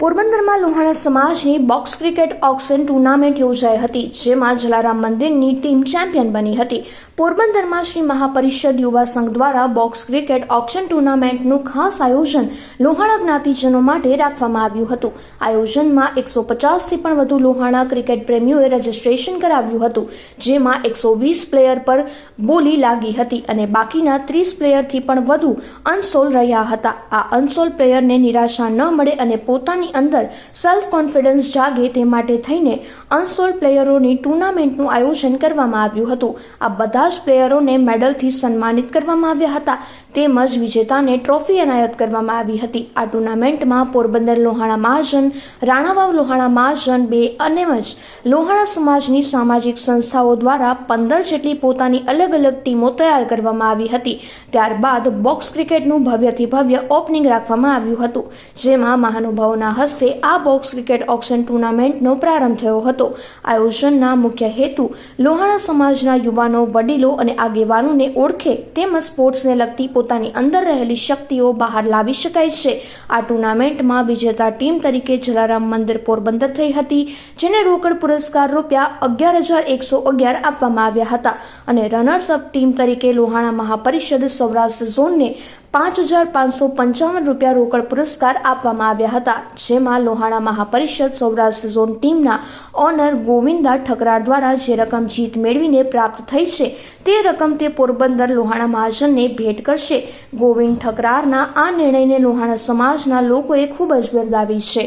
પોરબંદરમાં લોહાણા સમાજની box cricket auction tournament યોજાઈ હતી, જેમાં જલારામ મંદિરની ટીમ ચેમ્પિયન બની હતી. પોરબંદરમાં શ્રી મહાપરિષદ યુવા સંઘ દ્વારા બોક્સ ક્રિકેટ ઓક્શન ટુર્નામેન્ટનું ખાસ આયોજન લોહાણા જ્ઞાતિજનો માટે રાખવામાં આવ્યું હતું. આયોજનમાં એકસો પચાસથી પણ વધુ લોહાણા ક્રિકેટ પ્રેમીઓએ રજીસ્ટ્રેશન કરાવ્યું હતું, જેમાં એકસો વીસ પ્લેયર પર બોલી લાગી હતી અને બાકીના ત્રીસ પ્લેયરથી પણ વધુ અનસોલ રહ્યા હતા. આ અનસોલ પ્લેયરને નિરાશા ન મળે અને પોતાની અંદર સેલ્ફ કોન્ફિડન્સ જાગે તે માટે થઈને અનસોલ્ડ પ્લેયરોની ટુર્નામેન્ટનું આયોજન કરવામાં આવ્યું હતું. આ બધા જ પ્લેયરોને મેડલથી સન્માનિત કરવામાં આવ્યા હતા. તેમજ વિજેતાને ટ્રોફી એનાયત કરવામાં આવી હતી. આ ટુર્નામેન્ટમાં પોરબંદર લોહાણા મહાજન, રાણાવાવ લોહાણા મહાજન બે અને લોહાણા સમાજની સામાજિક સંસ્થાઓ દ્વારા પંદર જેટલી પોતાની અલગ અલગ ટીમો તૈયાર કરવામાં આવી હતી. ત્યારબાદ બોક્સ ક્રિકેટનું ભવ્યથી ભવ્ય ઓપનિંગ રાખવામાં આવ્યું હતું. જેમાં મહાનુભાવોના હસ્તે આ બોક્સ ક્રિકેટ ઓક્શન ટુર્નામેન્ટનો પ્રારંભ થયો હતો. આયોજનના મુખ્ય હેતુ લોહાણા સમાજના યુવાનો, વડીલો અને આગેવાનોને ઓળખે તેમજ સ્પોર્ટ્સને લગતી પોતાની અંદર રહેલી શક્તિઓ બહાર લાવી શકાય છે. આ ટુર્નામેન્ટમાં વિજેતા ટીમ તરીકે જલારામ મંદિર પોરબંદર થઈ હતી, જેને રોકડ પુરસ્કાર રૂપિયા અગિયાર હજાર એકસો અગિયાર આપવામાં આવ્યા હતા અને રનર્સ અપ ટીમ તરીકે લોહાણા મહાપરિષદ સૌરાષ્ટ્ર ઝોનને પાંચ હજાર પાંચસો પંચાવન રૂપિયા રોકડ પુરસ્કાર આપવામાં આવ્યા હતા, જેમાં લોહાણા મહાપરિષદ સૌરાષ્ટ્ર ઝોન ટીમના ઓનર ગોવિંદા ઠકરાર દ્વારા જે રકમ જીત મેળવીને પ્રાપ્ત થઈ છે, તે રકમ તે પોરબંદર લોહાણા મહાજનને ભેટ કરશે. ગોવિંદ ઠકરારના આ નિર્ણયને લોહાણા સમાજના લોકોએ ખૂબ જ બિરદાવી છે.